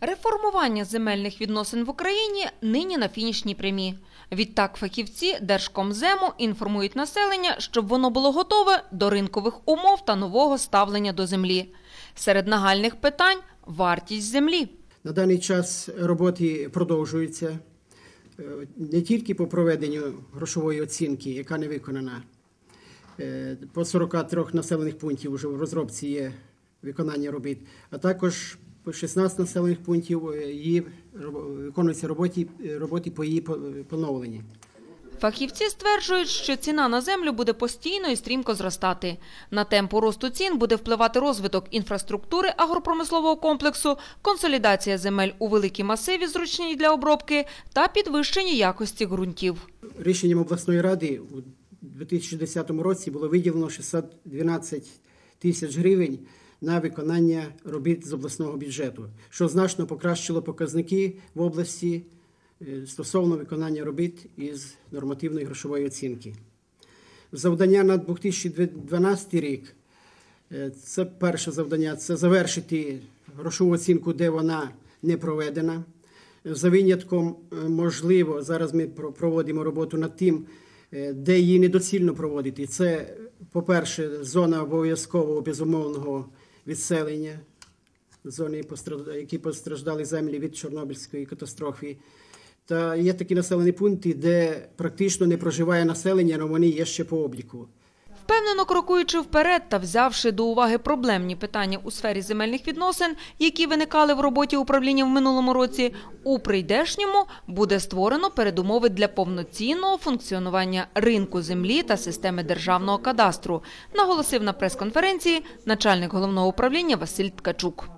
Реформування земельних відносин в Україні нині на фінішній прямі. Відтак фахівці Держкомзему інформують населення, щоб воно було готове до ринкових умов та нового ставлення до землі. Серед нагальних питань – вартість землі. На даний час роботи продовжуються е, не тільки по проведенню грошової оцінки, яка не виконана. Е, По 43 населених пунктів вже в розробці є виконання робіт, а також 16 населених пунктів е, її виконуються роботи, роботи по її по- поновленні. Фахівці стверджують, що ціна на землю буде постійно і стрімко зростати. На темпу росту цін буде впливати розвиток інфраструктури агропромислового комплексу, консолідація земель у великій масиві, зручній для обробки, та підвищення якості ґрунтів. Рішенням обласної ради у 2010 році було виділено 612 тисяч гривень на виконання робіт з обласного бюджету, що значно покращило показники в області е, стосовно виконання робіт із нормативної грошової оцінки. Завдання на 2012 рік е, це перше завдання це завершити грошову оцінку, де вона не проведена. За винятком, е, можливо, зараз ми проводимо роботу над тим, де її недоцільно проводити. Це, по-перше, зона обов'язкового безумовного відселення, зони, які постраждали землі від Чорнобильської катастрофи. Та є такі населені пункти, де практично не проживає населення, але вони є ще по обліку. Впевнено крокуючи вперед та взявши до уваги проблемні питання у сфері земельних відносин, які виникали в роботі управління в минулому році, у прийдешньому буде створено передумови для повноцінного функціонування ринку землі та системи державного кадастру, наголосив на прес-конференції начальник головного управління Василь Ткачук.